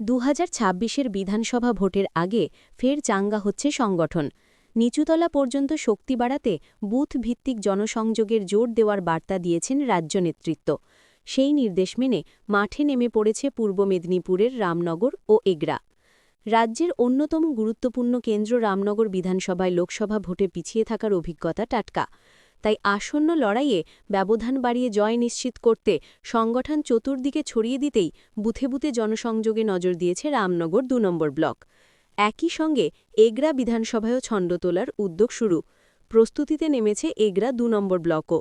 দু হাজার বিধানসভা ভোটের আগে ফের চাঙ্গা হচ্ছে সংগঠন। নিচুতলা পর্যন্ত শক্তি বাড়াতে বুথ ভিত্তিক জনসংযোগের জোর দেওয়ার বার্তা দিয়েছেন রাজ্য নেতৃত্ব। সেই নির্দেশ মেনে মাঠে নেমে পড়েছে পূর্ব মেদিনীপুরের রামনগর ও এগরা। রাজ্যের অন্যতম গুরুত্বপূর্ণ কেন্দ্র রামনগর বিধানসভায় লোকসভা ভোটে পিছিয়ে থাকার অভিজ্ঞতা টাটকা। তাই আসন্ন লড়াইয়ে ব্যবধান বাড়িয়ে জয় নিশ্চিত করতে সংগঠন চতুর্দিকে ছড়িয়ে দিতেই বুথে বুথে জনসংযোগে নজর দিয়েছে রামনগর দু নম্বর ব্লক। একই সঙ্গে এগরা বিধানসভায়ও ছন্দ তোলার উদ্যোগ শুরু। প্রস্তুতিতে নেমেছে এগরা দু নম্বর ব্লকও।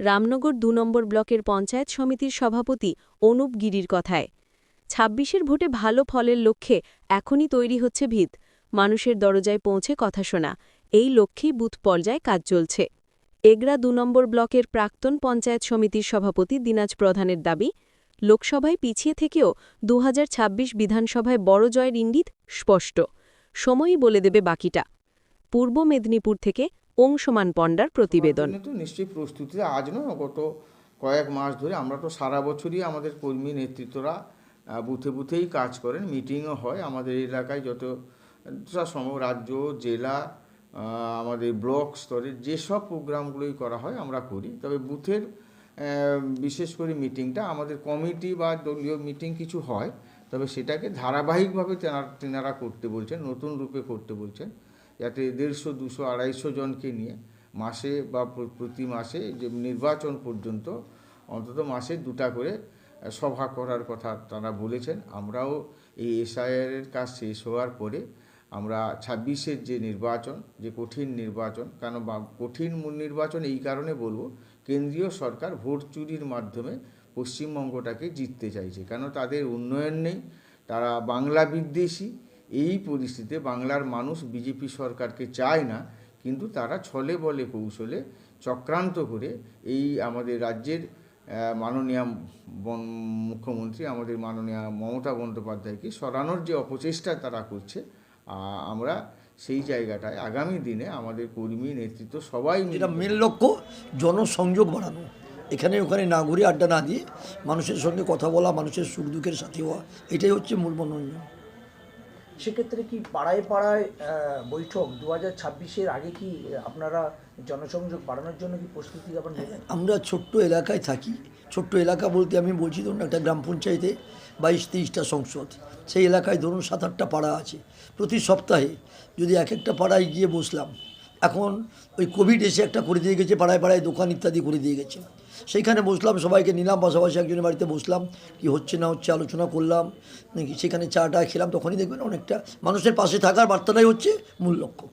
রামনগর দু নম্বর ব্লকের পঞ্চায়েত সমিতির সভাপতি অনুপ গিরির কথায়, ছাব্বিশের ভোটে ভালো ফলের লক্ষ্যে এখনই তৈরি হচ্ছে ভিত। মানুষের দরজায় পৌঁছে কথা শোনা। এই লক্ষ্যেই বুথ পর্যায়ে কাজ চলছে। এগরা দু নম্বর ব্লকের প্রাক্তন পঞ্চায়েত সমিতির সভাপতি দিনাজ প্রধানের দাবি, লোকসভায় পিছিয়ে থেকেও দু হাজার ছাব্বিশ বিধানসভায় বড় জয়ের ইঙ্গিত স্পষ্ট। সময়ই বলে দেবে বাকিটা। পূর্ব মেদিনীপুর থেকে অংশমান পণ্ডার প্রতিবেদন। নিশ্চয়ই প্রস্তুতি আজ নয়, গত কয়েক মাস ধরে আমরা তো সারা বছরই আমাদের কর্মী নেতৃত্বরা বুথে বুথেই কাজ করেন, মিটিংও হয় আমাদের এলাকায় যত যত সম রাজ্য, জেলা আমাদের ব্লক স্তরে যেসব প্রোগ্রামগুলোই করা হয়, আমরা করি। তবে বুথের বিশেষ করে মিটিংটা, আমাদের কমিটি বা দলীয় মিটিং কিছু হয়, তবে সেটাকে ধারাবাহিকভাবে তেনারা তেনারা করতে বলছেন, নতুন রূপে করতে বলছেন, যাতে দেড়শো, দুশো, আড়াইশো জনকে নিয়ে মাসে বা প্রতি মাসে যে নির্বাচন পর্যন্ত অন্তত মাসে দুটা করে সভা করার কথা তারা বলেছেন। আমরাও এই এসআইআরের কাজ শেষ হওয়ার পরে আমরা ছাব্বিশের যে নির্বাচন, যে কঠিন নির্বাচন, কেন বা কঠিন নির্বাচন এই কারণে বলব, কেন্দ্রীয় সরকার ভোট চুরির মাধ্যমে পশ্চিমবঙ্গটাকে জিততে চাইছে। কেন তাদের উন্নয়ন নেই, তারা বাংলা বিদ্বেষী, এই পরিস্থিতিতে বাংলার মানুষ বিজেপি সরকারকে চায় না, কিন্তু তারা ছলে বলে কৌশলে চক্রান্ত করে এই আমাদের রাজ্যের মাননীয় মুখ্যমন্ত্রী, আমাদের মাননীয় মমতা বন্দ্যোপাধ্যায়কে সরানোর যে অপচেষ্টা তারা করছে আমরা সেই জায়গাটায় আগামী দিনে আমাদের কর্মী নেতৃত্ব সবাই মিলে যেটা মেন লক্ষ্য জনসংযোগ বাড়ানো। এখানে ওখানে না ঘুরে আড্ডা না দিয়ে মানুষের সঙ্গে কথা বলা মানুষের সুখ দুঃখের সাথে হওয়া এটাই হচ্ছে মূল মনোরঞ্জন। সেক্ষেত্রে কি পাড়ায় পাড়ায় বৈঠক দু হাজার ছাব্বিশের আগে কি আপনারা জনসংযোগ বাড়ানোর জন্য কি প্রস্তুতি আবার নেবেন? আমরা ছোট্ট এলাকায় থাকি। ছোট্ট এলাকা বলতে আমি বলছি ধরুন একটা গ্রাম পঞ্চায়েতে বাইশ তেইশটা সংসদ। সেই এলাকায় ধরুন সাত আটটা পাড়া আছে। প্রতি সপ্তাহে যদি এক একটা পাড়ায় গিয়ে বসলাম, এখন ওই কোভিড এসে একটা করে দিয়ে গেছে, পাড়ায় পাড়ায় দোকান ইত্যাদি করে দিয়ে গেছে। সেইখানে বসলাম, সবাইকে নিলাম, পাশাপাশি একজনের বাড়িতে বসলাম, কি হচ্ছে না হচ্ছে আলোচনা করলাম, নাকি সেখানে চাটা খেলাম, তখনই দেখবেন অনেকটা মানুষের পাশে থাকার বার্তাটাই হচ্ছে মূল লক্ষ্য।